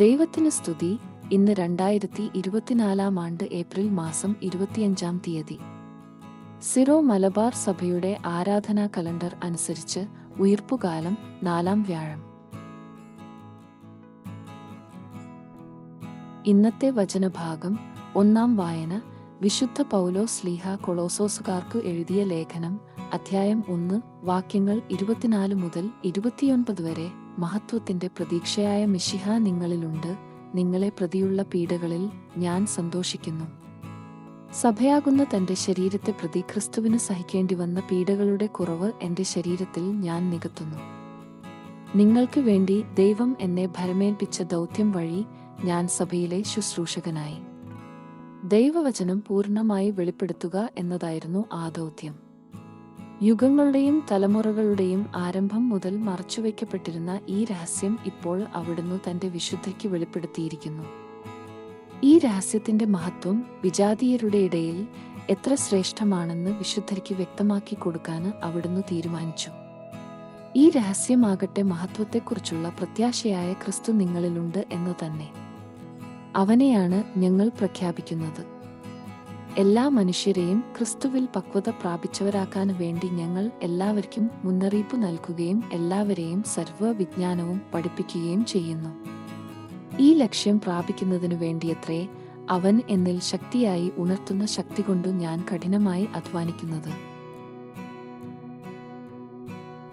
ദൈവത്തിന് സ്തുതി. ഇന്ന് രണ്ടായിരത്തി ഇരുപത്തിനാലാം ആണ്ട് ഏപ്രിൽ മാസം ഇരുപത്തിയഞ്ചാം തീയതി. സിറോ മലബാർ സഭയുടെ ആരാധനാ കലണ്ടർ അനുസരിച്ച് ഉയർപ്പുകാലം നാലാം വ്യാഴം. ഇന്നത്തെ വചനഭാഗം ഒന്നാം വായന വിശുദ്ധ പൗലോ സ്ലീഹ കൊളോസോസുകാർക്ക് എഴുതിയ ലേഖനം അധ്യായം ഒന്ന് വാക്യങ്ങൾ ഇരുപത്തിനാല് മുതൽ ഇരുപത്തിയൊൻപത് വരെ മഹത്വത്തിന്റെ പ്രതീക്ഷയായ മിശിഹ നിങ്ങളിലുണ്ട്. നിങ്ങളെ പ്രതിയുള്ള പീഡകളിൽ ഞാൻ സന്തോഷിക്കുന്നു. സഭയാകുന്ന തന്റെ ശരീരത്തെ പ്രതി ക്രിസ്തുവിന് സഹിക്കേണ്ടി വന്ന പീഡകളുടെ കുറവ് എന്റെ ശരീരത്തിൽ ഞാൻ നികത്തുന്നു. നിങ്ങൾക്ക് വേണ്ടി ദൈവം എന്നെ ഭരമേൽപ്പിച്ച ദൗത്യം വഴി ഞാൻ സഭയിലെ ശുശ്രൂഷകനായി. ദൈവവചനം പൂർണമായി വെളിപ്പെടുത്തുക എന്നതായിരുന്നു ആ ദൗത്യം. യുഗങ്ങളുടെയും തലമുറകളുടെയും ആരംഭം മുതൽ മറച്ചുവെക്കപ്പെട്ടിരുന്ന ഈ രഹസ്യം ഇപ്പോൾ അവിടുന്ന് തന്റെ വിശുദ്ധയ്ക്ക് വെളിപ്പെടുത്തിയിരിക്കുന്നു. ഈ രഹസ്യത്തിന്റെ മഹത്വം വിജാതീയരുടെ ഇടയിൽ എത്ര ശ്രേഷ്ഠമാണെന്ന് വിശുദ്ധയ്ക്ക് വ്യക്തമാക്കി കൊടുക്കാൻ അവിടുന്ന് തീരുമാനിച്ചു. ഈ രഹസ്യമാകട്ടെ മഹത്വത്തെക്കുറിച്ചുള്ള പ്രത്യാശയായ ക്രിസ്തു നിങ്ങളിലുണ്ട് എന്ന് തന്നെ. അവനെയാണ് ഞങ്ങൾ പ്രഖ്യാപിക്കുന്നത്. എല്ലാ മനുഷ്യരെയും ക്രിസ്തുവിൽ പക്വത പ്രാപിച്ചവരാക്കാൻ വേണ്ടി ഞങ്ങൾ എല്ലാവർക്കും മുന്നറിയിപ്പ് നൽകുകയും എല്ലാവരെയും സർവവിജ്ഞാനവും പഠിപ്പിക്കുകയും ചെയ്യുന്നു. ഈ ലക്ഷ്യം പ്രാപിക്കുന്നതിനു വേണ്ടിയത്രേ അവൻ എന്നിൽ ശക്തിയായി ഉണർത്തുന്ന ശക്തി കൊണ്ട് ഞാൻ കഠിനമായി അധ്വാനിക്കുന്നത്.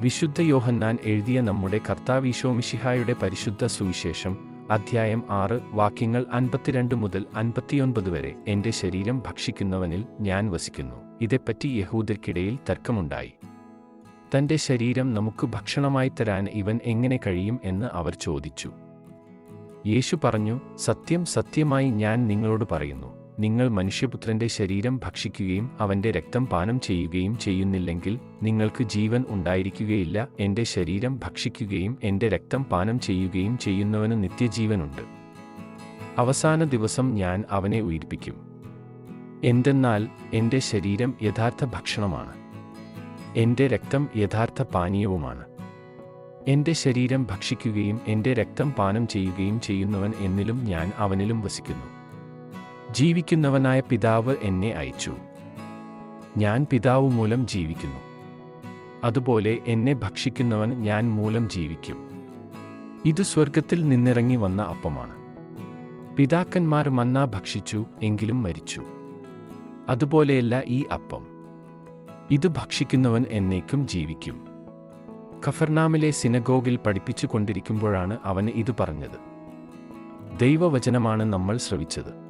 വിശുദ്ധ യോഹന്നാൻ എഴുതിയ നമ്മുടെ കർത്താവീശോമിഷിഹായുടെ പരിശുദ്ധ സുവിശേഷം അധ്യായം ആറ് വാക്യങ്ങൾ അൻപത്തിരണ്ട് മുതൽ അൻപത്തിയൊൻപത് വരെ. എന്റെ ശരീരം ഭക്ഷിക്കുന്നവനിൽ ഞാൻ വസിക്കുന്നു. ഇതേപ്പറ്റി യഹൂദർക്കിടയിൽ തർക്കമുണ്ടായി. തന്റെ ശരീരം നമുക്ക് ഭക്ഷണമായി തരാൻ ഇവൻ എങ്ങനെ കഴിയും എന്ന് അവർ ചോദിച്ചു. യേശു പറഞ്ഞു സത്യം സത്യമായി ഞാൻ നിങ്ങളോട് പറയുന്നു. നിങ്ങൾ മനുഷ്യപുത്രന്റെ ശരീരം ഭക്ഷിക്കുകയും അവന്റെ രക്തം പാനം ചെയ്യുകയും ചെയ്യുന്നില്ലെങ്കിൽ നിങ്ങൾക്ക് ജീവൻ ഉണ്ടായിരിക്കുകയില്ല. എന്റെ ശരീരം ഭക്ഷിക്കുകയും എന്റെ രക്തം പാനം ചെയ്യുകയും ചെയ്യുന്നവന് നിത്യജീവനുണ്ട്. അവസാന ദിവസം ഞാൻ അവനെ ഉയിർപ്പിക്കും. എന്തെന്നാൽ എന്റെ ശരീരം യഥാർത്ഥ ഭക്ഷണമാണ്. എന്റെ രക്തം യഥാർത്ഥ പാനീയവുമാണ്. എന്റെ ശരീരം ഭക്ഷിക്കുകയും എന്റെ രക്തം പാനം ചെയ്യുകയും ചെയ്യുന്നവൻ എന്നിലും ഞാൻ അവനിലും വസിക്കുന്നു. ജീവിക്കുന്നവനായ പിതാവ് എന്നെ അയച്ചു. ഞാൻ പിതാവ് മൂലം ജീവിക്കുന്നു. അതുപോലെ എന്നെ ഭക്ഷിക്കുന്നവൻ ഞാൻ മൂലം ജീവിക്കും. ഇത് സ്വർഗത്തിൽ നിന്നിറങ്ങി വന്ന അപ്പമാണ്. പിതാക്കന്മാർ മന്ന ഭക്ഷിച്ചു എങ്കിലും മരിച്ചു. അതുപോലെയല്ല ഈ അപ്പം. ഇത് ഭക്ഷിക്കുന്നവൻ എന്നേക്കും ജീവിക്കും. ഖഫർനാമിലെ സിനഗോഗിൽ പഠിപ്പിച്ചു കൊണ്ടിരിക്കുമ്പോഴാണ് അവന് ഇത് പറഞ്ഞത്. ദൈവവചനമാണ് നമ്മൾ ശ്രവിച്ചത്.